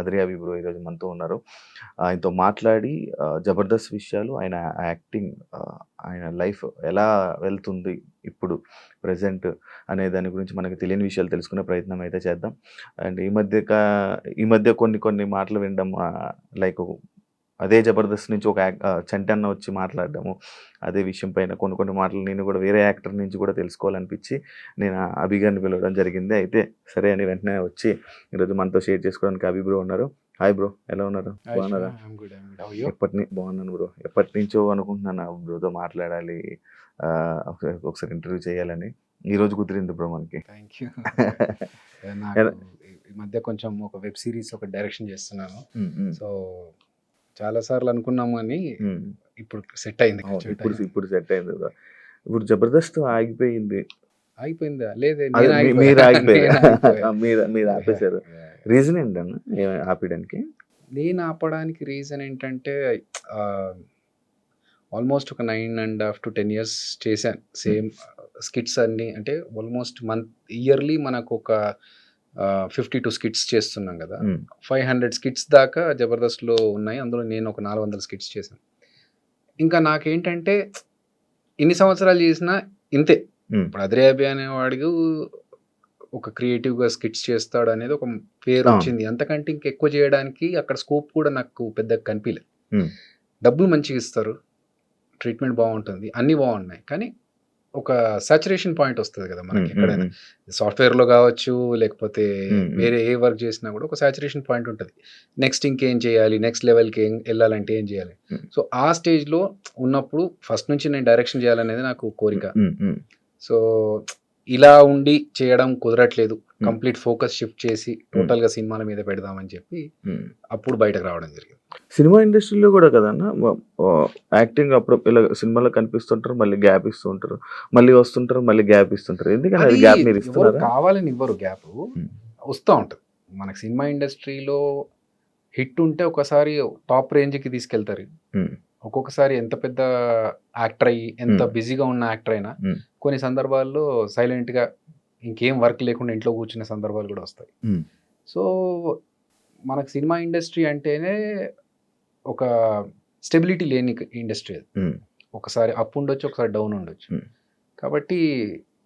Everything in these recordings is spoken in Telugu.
అద్రియా బిబ్రో ఈరోజు మనతో ఉన్నారు. ఆయనతో మాట్లాడి జబర్దస్త్ విషయాలు ఆయన యాక్టింగ్ ఆయన లైఫ్ ఎలా వెళ్తుంది ఇప్పుడు ప్రజెంట్ అనే దాని గురించి మనకి తెలియని విషయాలు తెలుసుకునే ప్రయత్నం అయితే చేద్దాం. అండ్ ఈ మధ్య ఈ మధ్య కొన్ని కొన్ని మాటలు వినడం లైక్ అదే జబర్దస్త్ నుంచి ఒక యాక్- ఆ, చంటి అన్న వచ్చి మాట్లాడడము అదే విషయం పైన కొన్ని కొన్ని మాటలు నేను కూడా వేరే యాక్టర్ నుంచి కూడా తెలుసుకోవాలనిపించి నేను ఆ అభి గారిని పిలవడం జరిగింది. అయితే సరే అని వెంటనే వచ్చి ఈరోజు మనతో షేర్ చేసుకోవడానికి అభి బ్రో ఉన్నారు. హాయ్ బ్రో ఎలా ఉన్నారు? బాగున్నారా? ఎప్పటి బాగున్నాను బ్రో. ఎప్పటి నుంచో అనుకుంటున్నాను బ్రోతో మాట్లాడాలి ఒకసారి ఇంటర్వ్యూ చేయాలని. ఈ రోజు కుదిరింది బ్రో మనకి. థ్యాంక్ యూ ఈ మధ్య కొంచెం ఒక వెబ్ సిరీస్ ఒక డైరెక్షన్ చేస్తున్నాను. సో చాలా సార్లు అనుకున్నాము అని ఉమ్. ఇప్పుడు సెట్ అయింది ఇప్పుడు. ఇప్పుడు సెట్ అయింది ఇప్పుడు జబర్దస్త్ ఆగిపోయింది. అయిపోయిందా లేదే మీరు ఆగిపోయారు? ఆగిపోయా. మీరు మీరు ఆపేశారు. రీజన్ ఏంటన్నా? ఆపేయడానికి? నేను ఆపడానికి రీజన్ ఏంటంటే ఆల్మోస్ట్ ఒక nine and half to ten years చేశాను. సేమ్ స్కిట్స్ అన్ని అంటే ఆల్మోస్ట్ మంత్ ఇయర్లీ మనకు ఒక ఫిఫ్టీ టూ స్కిట్స్ చేస్తున్నాం కదా. ఫైవ్ హండ్రెడ్ స్కిట్స్ దాకా జబర్దస్త్లో ఉన్నాయి. అందులో నేను ఒక నాలుగు వందల స్కిట్స్ చేశాను. ఇంకా నాకేంటంటే ఇన్ని సంవత్సరాలు చేసినా ఇంతే. ఇప్పుడు అద్రేబి అనేవాడికి ఒక క్రియేటివ్గా స్కిట్స్ చేస్తాడు అనేది ఒక పేరు. వచ్చింది. అంతకంటే ఇంకెక్కువ చేయడానికి అక్కడ స్కోప్ కూడా నాకు పెద్దగా కనిపించలేదు. డబ్బులు మంచిగా ఇస్తారు. ట్రీట్మెంట్ బాగుంటుంది. అన్నీ బాగున్నాయి. కానీ ఒక సాచురేషన్ పాయింట్ వస్తుంది కదా మనకి ఎక్కడైనా. సాఫ్ట్వేర్లో కావచ్చు లేకపోతే. వేరే ఏ వర్క్ చేసినా కూడా ఒక సాచురేషన్ పాయింట్ ఉంటుంది. నెక్స్ట్ ఇంకేం చేయాలి? నెక్స్ట్ లెవెల్కి ఏం వెళ్ళాలంటే ఏం చేయాలి. సో ఆ స్టేజ్లో ఉన్నప్పుడు ఫస్ట్ నుంచి నేను డైరెక్షన్ చేయాలనేది నాకు కోరిక. సో ఇలా ఉండి చేయడం కుదరట్లేదు. కంప్లీట్ ఫోకస్ షిఫ్ట్ చేసి టోటల్గా సినిమాల మీద పెడదామని చెప్పి. అప్పుడు బయటకు రావడం జరిగింది. సినిమా ఇండస్ట్రీలో కూడా కదన్నా యాక్టింగ్ అప్పుడు ఇలా సినిమాలో కనిపిస్తుంటారు మళ్ళీ గ్యాప్ ఇస్తూ ఉంటారు మళ్ళీ వస్తుంటారు మళ్ళీ గ్యాప్ ఇస్తుంటారు ఎందుకని అది గ్యాప్ మీరు ఇస్తున్నారా కావాలని ఇవ్వరు గ్యాప్. వస్తూ ఉంటుంది మనకి సినిమా ఇండస్ట్రీలో హిట్ ఉంటే ఒకసారి టాప్ రేంజ్కి తీసుకెళ్తారు. ఒక్కొక్కసారి ఎంత పెద్ద యాక్టర్ అయ్యి ఎంత. బిజీగా ఉన్న యాక్టర్ అయినా. కొన్ని సందర్భాల్లో సైలెంట్గా ఇంకేం వర్క్ లేకుండా ఇంట్లో కూర్చునే సందర్భాలు కూడా వస్తాయి. సో మనకు సినిమా ఇండస్ట్రీ అంటేనే ఒక స్టెబిలిటీ లేని ఇండస్ట్రీ అది. ఉమ్, ఒకసారి అప్ ఉండొచ్చు ఒకసారి డౌన్ ఉండొచ్చు. Hmm. కాబట్టి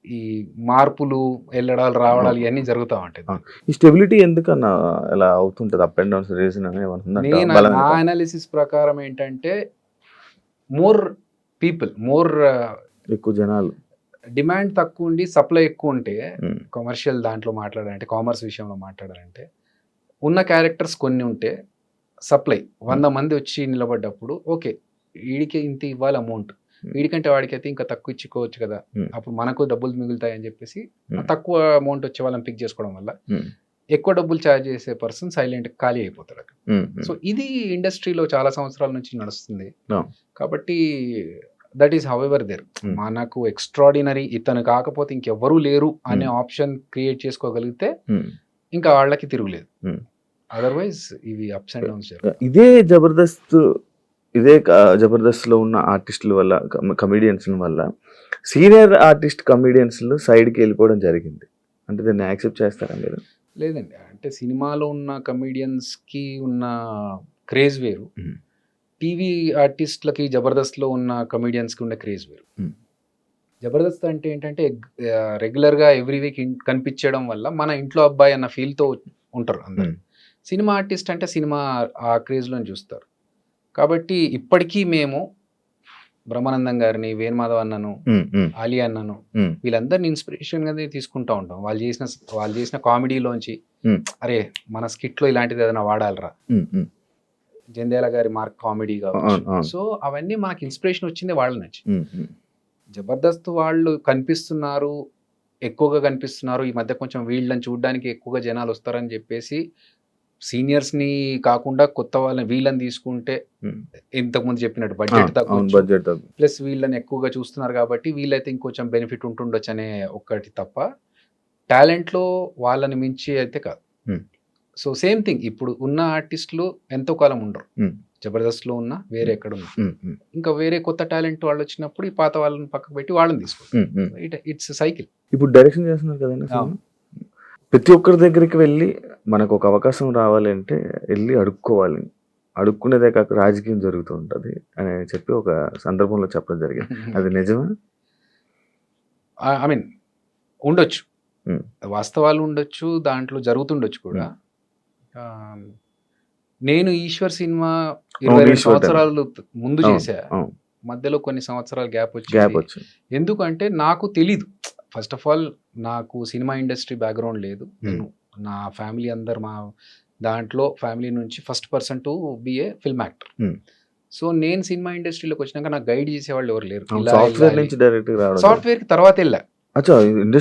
ఈ మార్పులు వెళ్ళడాలు రావడాలు ఇవన్నీ జరుగుతూ ఉంటాయి. Ah. ఈ స్టెబిలిటీ ఎందుకన్నా ఇలా అవుతుంటది? అప్ అండ్ డౌన్స్ రీజన్ నేను నా అనాలిసిస్ ప్రకారం ఏంటంటే మోర్ పీపుల్ మోర్ ఎక్కువ జనాలు. డిమాండ్ తక్కువ ఉండి సప్లై ఎక్కువ ఉంటే కమర్షియల్ దాంట్లో మాట్లాడాలంటే కామర్స్ విషయంలో మాట్లాడాలంటే ఉన్న క్యారెక్టర్స్ కొన్ని ఉంటే సప్లై వంద మంది వచ్చి నిలబడ్డప్పుడు ఓకే వీడికి ఇంత ఇవ్వాలి అమౌంట్ వీడికంటే వాడికి అయితే ఇంకా తక్కువ ఇచ్చుకోవచ్చు కదా. అప్పుడు మనకు డబ్బులు మిగులుతాయి అని చెప్పేసి. తక్కువ అమౌంట్ వచ్చే వాళ్ళని పిక్ చేసుకోవడం వల్ల ఎక్కువ డబ్బులు ఛార్జ్ చేసే పర్సన్ సైలెంట్ ఖాళీ అయిపోతాడు అక్కడ. సో ఇది ఇండస్ట్రీలో చాలా సంవత్సరాల నుంచి నడుస్తుంది. కాబట్టి that is how ever there. మనకు ఎక్స్ట్రాడినరీ ఇతను కాకపోతే ఇంకెవ్వరూ లేరు అనే. ఆప్షన్ క్రియేట్ చేసుకోగలిగితే. ఇంకా వాళ్ళకి తిరుగులేదు. అదర్వైజ్ ఇవి అప్స్ అండ్ డౌన్స్ ఇదే జబర్దస్త్ ఇదే క- జబర్దస్త్లో ఉన్న ఆర్టిస్టుల వల్ల కమిడియన్స్ వల్ల సీనియర్ ఆర్టిస్ట్ కమిడియన్స్ సైడ్కి వెళ్ళిపోవడం జరిగింది. అంటే దాన్ని యాక్సెప్ట్ చేస్తారా మీరు? లేదండి. అంటే సినిమాలో ఉన్న comedians కి ఉన్న క్రేజ్ వేరు. టీవీ ఆర్టిస్ట్లకి జబర్దస్త్లో ఉన్న కమీడియన్స్కి ఉన్న క్రేజ్ వేరు. జబర్దస్త్ అంటే ఏంటంటే రెగ్యులర్గా ఎవ్రీ వీక్ కనిపించడం వల్ల మన ఇంట్లో అబ్బాయి అన్న ఫీల్తో ఉంటారు అందరు. సినిమా ఆర్టిస్ట్ అంటే సినిమా ఆ క్రేజ్లో చూస్తారు కాబట్టి ఇప్పటికీ మేము బ్రహ్మానందం గారిని వేణుమాధవ్ అన్నను ఆలి అన్నను వీళ్ళందరిని ఇన్స్పిరేషన్గా తీసుకుంటా ఉంటాం వాళ్ళు చేసిన వాళ్ళు చేసిన కామెడీలోంచి. అరే మన skit లో ఇలాంటిది ఏదైనా వాడాలరా. జంధ్యాల గారి మార్క్ కామెడీ కావచ్చు. సో అవన్నీ మనకి ఇన్స్పిరేషన్ వచ్చింది వాళ్ళ నుంచి. జబర్దస్త్ వాళ్ళు కనిపిస్తున్నారు ఎక్కువగా కనిపిస్తున్నారు ఈ మధ్య కొంచెం వీళ్ళని చూడడానికి ఎక్కువగా జనాలు వస్తారని చెప్పేసి సీనియర్స్ని కాకుండా కొత్త వాళ్ళని వీళ్ళని తీసుకుంటే ఉమ్. ఇంతకు ముందు చెప్పినట్టు బడ్జెట్ బడ్జెట్ ప్లస్ వీళ్ళని ఎక్కువగా చూస్తున్నారు కాబట్టి వీళ్ళైతే ఇంకొంచెం బెనిఫిట్ ఉంటుండొచ్చు అనే ఒక్కటి తప్ప టాలెంట్లో వాళ్ళని మించి అయితే కాదు. సో సేమ్ థింగ్ ఇప్పుడు ఉన్న ఆర్టిస్టులు ఎంతో కాలం ఉండరు. జబర్దస్త్లో ఉన్నా వేరే ఎక్కడ ఉన్నా ఇంకా వేరే కొత్త టాలెంట్ వాళ్ళు వచ్చినప్పుడు ఈ పాత వాళ్ళని పక్కకు పెట్టి వాళ్ళని తీసుకుంటారు. ఇట్స్ సైకిల్ ఇప్పుడు డైరెక్షన్ చేస్తున్నారు కదండి? ప్రతి ఒక్కరి దగ్గరికి వెళ్ళి మనకు ఒక అవకాశం రావాలి అంటే వెళ్ళి అడుక్కోవాలి. అడుక్కునేదే కాక రాజకీయం జరుగుతూ ఉంటుంది అని చెప్పి ఒక సందర్భంలో చెప్పడం జరిగింది. అది నిజమా? ఐ మీన్ ఉండొచ్చు. వాస్తవాలు ఉండొచ్చు దాంట్లో జరుగుతుండొచ్చు కూడా. నేను ఈశ్వర్ సినిమా ఇరవై రెండు సంవత్సరాలు ముందు చేశా. మధ్యలో కొన్ని సంవత్సరాలు గ్యాప్ వచ్చి ఎందుకంటే నాకు తెలీదు. ఫస్ట్ ఆఫ్ ఆల్ నాకు సినిమా ఇండస్ట్రీ బ్యాక్గ్రౌండ్ లేదు. నేను నా ఫ్యామిలీ అందరు మా దాంట్లో ఫ్యామిలీ నుంచి first person to be a film actor. Hmm. So నేను సినిమా ఇండస్ట్రీలోకి వచ్చినాక నాకు గైడ్ చేసేవాళ్ళు ఎవరు లేరు. సాఫ్ట్వేర్ వెళ్ళాలి. నుంచి డైరెక్ట్ రావడం. సాఫ్ట్వేర్కి తర్వాత వెళ్ళా.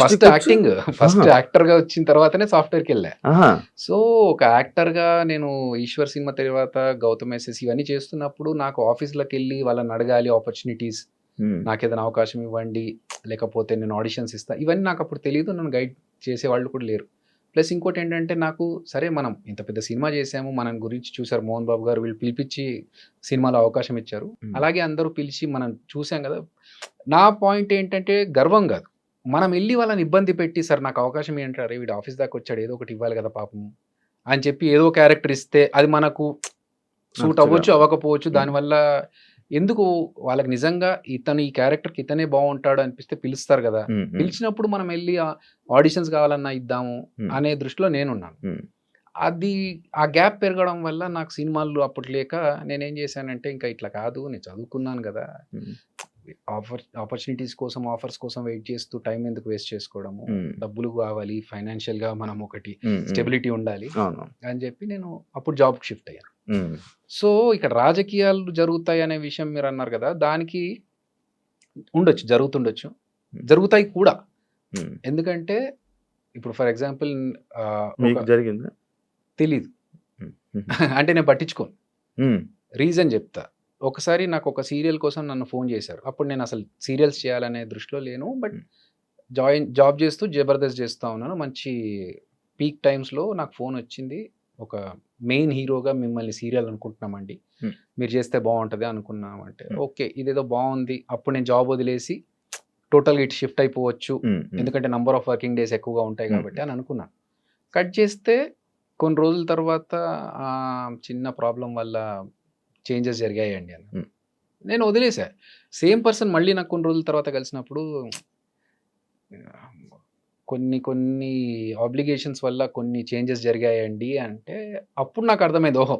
First acting first. యాక్టర్గా వచ్చిన తర్వాతనే సాఫ్ట్వేర్కి వెళ్ళా సో ఒక యాక్టర్గా నేను ఈశ్వర్ సినిమా తర్వాత గౌతమ్ ఎస్ఎస్ ఇవన్నీ చేస్తున్నప్పుడు నాకు ఆఫీస్లోకి వెళ్ళి వాళ్ళని అడగాలి ఆపర్చునిటీస్ నాకు ఏదైనా అవకాశం ఇవ్వండి లేకపోతే నేను ఆడిషన్స్ ఇస్తా. ఇవన్నీ నాకు అప్పుడు తెలియదు నన్ను గైడ్ చేసే వాళ్ళు కూడా లేరు. ప్లస్ ఇంకోటి ఏంటంటే నాకు సరే మనం ఇంత పెద్ద సినిమా చేసాము మన గురించి చూసారు మోహన్ బాబు గారు వీళ్ళు పిలిపించి సినిమాలో అవకాశం ఇచ్చారు. అలాగే అందరూ పిలిచి మనం చూసాం కదా నా పాయింట్ ఏంటంటే గర్వం కాదు మనం వెళ్ళి వాళ్ళని ఇబ్బంది పెట్టి సార్ నాకు అవకాశం ఏంటారు వీడు ఆఫీస్ దాకా వచ్చాడు ఏదో ఒకటి ఇవ్వాలి కదా పాపం అని చెప్పి ఏదో క్యారెక్టర్ ఇస్తే అది మనకు సూట్. అవ్వచ్చు అవ్వకపోవచ్చు. దానివల్ల ఎందుకు వాళ్ళకి నిజంగా ఇతను ఈ క్యారెక్టర్కి ఇతనే బాగుంటాడు అనిపిస్తే పిలుస్తారు కదా. పిలిచినప్పుడు మనం వెళ్ళి ఆడిషన్స్ కావాలన్నా ఇద్దాము. అనే దృష్టిలో నేనున్నాను. అది ఆ గ్యాప్ పెరగడం వల్ల నాకు సినిమాలు అప్పుడు లేక నేనేం చేశానంటే ఇంకా ఇట్లా కాదు నేను చదువుకున్నాను కదా. ఆఫర్ ఆపర్చునిటీస్ కోసం ఆఫర్స్ కోసం వెయిట్ చేస్తూ టైం ఎందుకు వేస్ట్ చేసుకోవడము? డబ్బులు కావాలి ఫైనాన్షియల్గా మనం ఒకటి. స్టెబిలిటీ ఉండాలి అని చెప్పి నేను అప్పుడు జాబ్ షిఫ్ట్ అయ్యాను. సో ఇక్కడ రాజకీయాలు జరుగుతాయి అనే విషయం మీరు అన్నారు కదా దానికి ఉండొచ్చు జరుగుతుండొచ్చు. జరుగుతాయి కూడా. ఎందుకంటే ఇప్పుడు ఫర్ ఎగ్జాంపుల్ జరిగిందా? తెలీదు. అంటే నేను పట్టించుకోను. రీజన్ చెప్తా. ఒకసారి నాకు ఒక సీరియల్ కోసం నన్ను ఫోన్ చేశారు అప్పుడు నేను అసలు సీరియల్స్ చేయాలనే దృష్టిలో లేను బట్. జాయిన్ జాబ్ చేస్తూ జబర్దస్త్ చేస్తూ ఉన్నాను మంచి పీక్ టైమ్స్లో నాకు ఫోన్ వచ్చింది ఒక మెయిన్ హీరోగా మిమ్మల్ని సీరియల్ అనుకుంటున్నామండి. మీరు చేస్తే బాగుంటుంది అనుకున్నామంటే. ఓకే ఇదేదో బాగుంది అప్పుడు నేను జాబ్ వదిలేసి టోటల్గా ఇటు షిఫ్ట్ అయిపోవచ్చు. ఎందుకంటే నంబర్ ఆఫ్ వర్కింగ్ డేస్ ఎక్కువగా ఉంటాయి. కాబట్టి అని అనుకున్నాను కట్ చేస్తే కొన్ని రోజుల తర్వాత చిన్న ప్రాబ్లం వల్ల చేంజెస్ జరిగాయండి అని. నేను వదిలేసా. సేమ్ పర్సన్ మళ్ళీ నాకు కొన్ని రోజుల తర్వాత కలిసినప్పుడు కొన్ని కొన్ని ఆబ్లిగేషన్స్ వల్ల కొన్ని చేంజెస్ జరిగాయండి అంటే అప్పుడు నాకు అర్థమైంది ఓహో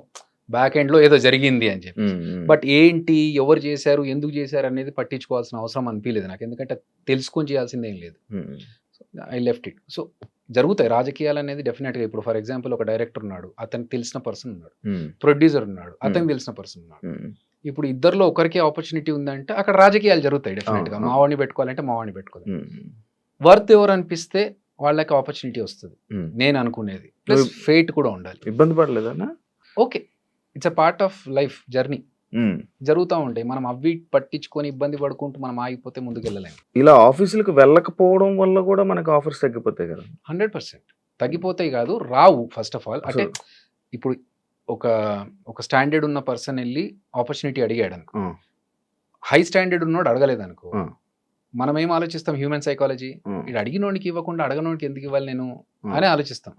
బ్యాక్ ఎండ్లో ఏదో జరిగింది అని చెప్పి. బట్ ఏంటి ఎవరు చేశారు ఎందుకు చేశారు అనేది పట్టించుకోవాల్సిన అవసరం అనిపించలేదు నాకు. ఎందుకంటే తెలుసుకొని చేయాల్సింది లేదు. I left it. సో జరుగుతాయి. రాజకీయాలు అనేది డెఫినెట్గా ఇప్పుడు ఫర్ ఎగ్జాంపుల్ ఒక డైరెక్టర్ ఉన్నాడు అతనికి తెలిసిన పర్సన్ ఉన్నాడు ప్రొడ్యూసర్ ఉన్నాడు అతనికి తెలిసిన పర్సన్ ఉన్నాడు. ఇప్పుడు ఇద్దరిలో ఒకరికే ఆపర్చునిటీ ఉందంటే అక్కడ రాజకీయాలు జరుగుతాయి డెఫినెట్గా. మావాడిని పెట్టుకోవాలంటే మావాడిని పెట్టుకోవాలి. వర్త్ ఎవరు అనిపిస్తే వాళ్ళకి ఆపర్చునిటీ వస్తుంది. నేను అనుకునేది. ప్లస్ ఫేట్ కూడా ఉండాలి. ఇబ్బంది పడలేదన్నా okay. It's a part of life journey. జరుగుతూ ఉంటాయి. మనం అవి పట్టించుకొని ఇబ్బంది పడుకుంటూ మనం ఆగిపోతే ముందుకు వెళ్ళలేము ఇలా ఆఫీసులకు వెళ్ళకపోవడం వల్ల కూడా మనకు ఆఫర్స్ తగ్గిపోతాయి కదా? Hundred percent. తగ్గిపోతాయి కాదు రావు ఫస్ట్ ఆఫ్ ఆల్. అంటే ఇప్పుడు ఒక ఒక స్టాండర్డ్ ఉన్న పర్సన్ వెళ్ళి ఆపర్చునిటీ అడిగాడు అనుకో. హై స్టాండర్డ్ ఉన్నోడు అడగలేదు అనుకో. మనం ఏం ఆలోచిస్తాం హ్యూమన్ సైకాలజీ? ఉమ్, ఇది అడిగినోడికి ఇవ్వకుండా అడగనోడికి ఎందుకు ఇవ్వాలి నేను. అని ఆలోచిస్తాం.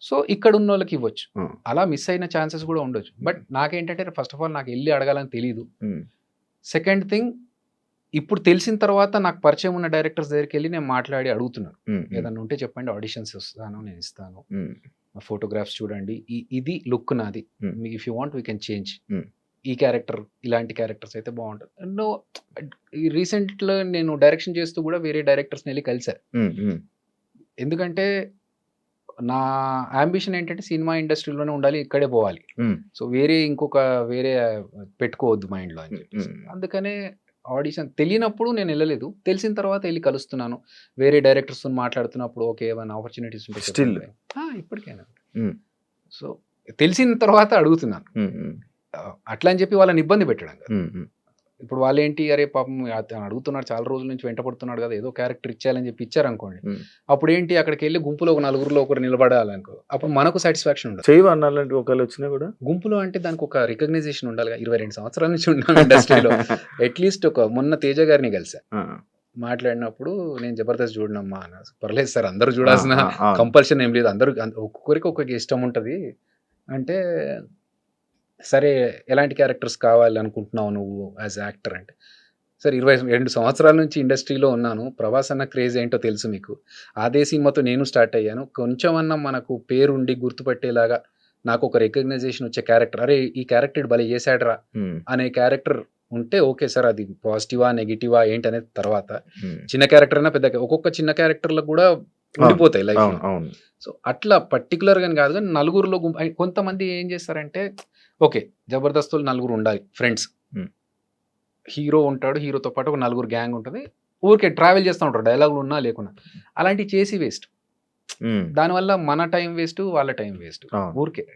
సో ఇక్కడ ఉన్న వాళ్ళకి ఇవ్వచ్చు. అలా మిస్ అయిన ఛాన్సెస్ కూడా ఉండొచ్చు. బట్ నాకేంటంటే ఫస్ట్ ఆఫ్ ఆల్ నాకు వెళ్ళి అడగాలని తెలియదు సెకండ్ థింగ్ ఇప్పుడు తెలిసిన తర్వాత నాకు పరిచయం ఉన్న డైరెక్టర్స్ దగ్గరికి వెళ్ళి నేను మాట్లాడి అడుగుతున్నాను. ఏదన్నా ఉంటే చెప్పండి ఆడిషన్స్ ఇస్తాను నేను ఇస్తాను. ఫోటోగ్రాఫ్స్ చూడండి. ఇది లుక్ నాది. If you want we can change. ఈ క్యారెక్టర్ ఇలాంటి క్యారెక్టర్స్ అయితే బాగుంటుంది. నో ఈ రీసెంట్లో నేను డైరెక్షన్ చేస్తూ కూడా వేరే డైరెక్టర్స్ని వెళ్ళి ఉమ్, ఎందుకంటే నా అంబిషన్ ఏంటంటే సినిమా ఇండస్ట్రీలోనే ఉండాలి ఇక్కడే పోవాలి. సో వేరే ఇంకొక వేరే పెట్టుకోవద్దు మైండ్లో అని చెప్పేసి. అందుకనే ఆడిషన్ తెలియనప్పుడు నేను వెళ్ళలేదు. తెలిసిన తర్వాత వెళ్ళి కలుస్తున్నాను. వేరే డైరెక్టర్స్ మాట్లాడుతున్నప్పుడు ఓకే ఏమైనా ఆపర్చునిటీస్ ఉంటే Still. చెప్పండి. ఆ, ఇప్పటికైనా. సో తెలిసిన తర్వాత అడుగుతున్నాను. అట్లా అని చెప్పి వాళ్ళని ఇబ్బంది పెట్టడం కదా. ఇప్పుడు వాళ్ళు ఏంటి అరే పాపం అడుగుతున్నాడు చాలా రోజుల నుంచి వెంటపడుతున్నాడు కదా ఏదో క్యారెక్టర్ ఇచ్చేయాలని చెప్పి ఇచ్చారనుకోండి. అప్పుడు ఏంటి అక్కడికి వెళ్ళి గుంపులో ఒక నలుగురిలో ఒకరు నిలబడాలనుకో అప్పుడు మనకు సాటిస్ఫాక్షన్ ఉండదు. చేయవు అన్నాలంటే ఒకవేళ వచ్చినా కూడా? గుంపులో అంటే దానికి ఒక రికగ్నైజేషన్ ఉండాలి. ఇరవై రెండు సంవత్సరాల నుంచి ఉన్నాం ఇండస్ట్రీలో. అట్లీస్ట్ ఒక మొన్న తేజ గారిని కలిసా మాట్లాడినప్పుడు నేను జబర్దస్త్ చూడనమ్మా అన్న. పర్లేదు సార్ అందరూ చూడాల్సిన. కంపల్షన్ ఏం లేదు. అందరూ అంద- ఒక్కొక్కరికి ఒక్కొక్క ఇష్టం ఉంటుంది. అంటే సరే ఎలాంటి క్యారెక్టర్స్ కావాలి అనుకుంటున్నావు నువ్వు యాజ్ యాక్టర్ అంటే? సార్ ఇరవై రెండు సంవత్సరాల నుంచి ఇండస్ట్రీలో ఉన్నాను. ప్రభాస్ అన్న క్రేజ్ ఏంటో తెలుసు మీకు. అదే సినిమాతో నేను స్టార్ట్ అయ్యాను. కొంచెం అన్న మనకు పేరుండి గుర్తుపట్టేలాగా నాకు ఒక రికగ్నైజేషన్ వచ్చే క్యారెక్టర్ అరే ఈ క్యారెక్టర్ భలే చేశాడరా అనే క్యారెక్టర్ ఉంటే ఓకే సార్ అది పాజిటివా నెగిటివా ఏంటి అనేది తర్వాత. చిన్న క్యారెక్టర్ అయినా పెద్ద ఒక్కొక్క చిన్న క్యారెక్టర్లకు కూడా ఉండిపోతాయి లైఫ్ సో అట్లా పర్టికులర్గా కాదు కానీ నలుగురులో కొంతమంది ఏం చేస్తారంటే ఓకే జబర్దస్తులు నలుగురు ఉండాలి ఫ్రెండ్స్. హీరో ఉంటాడు హీరోతో పాటు ఒక నలుగురు గ్యాంగ్ ఉంటుంది. ఊరికే ట్రావెల్ చేస్తూ ఉంటారు డైలాగులు ఉన్నా లేకున్నా. అలాంటివి చేసి వేస్ట్. దానివల్ల మన టైం వేస్ట్ వాళ్ళ టైం వేస్ట్. ఊరికే.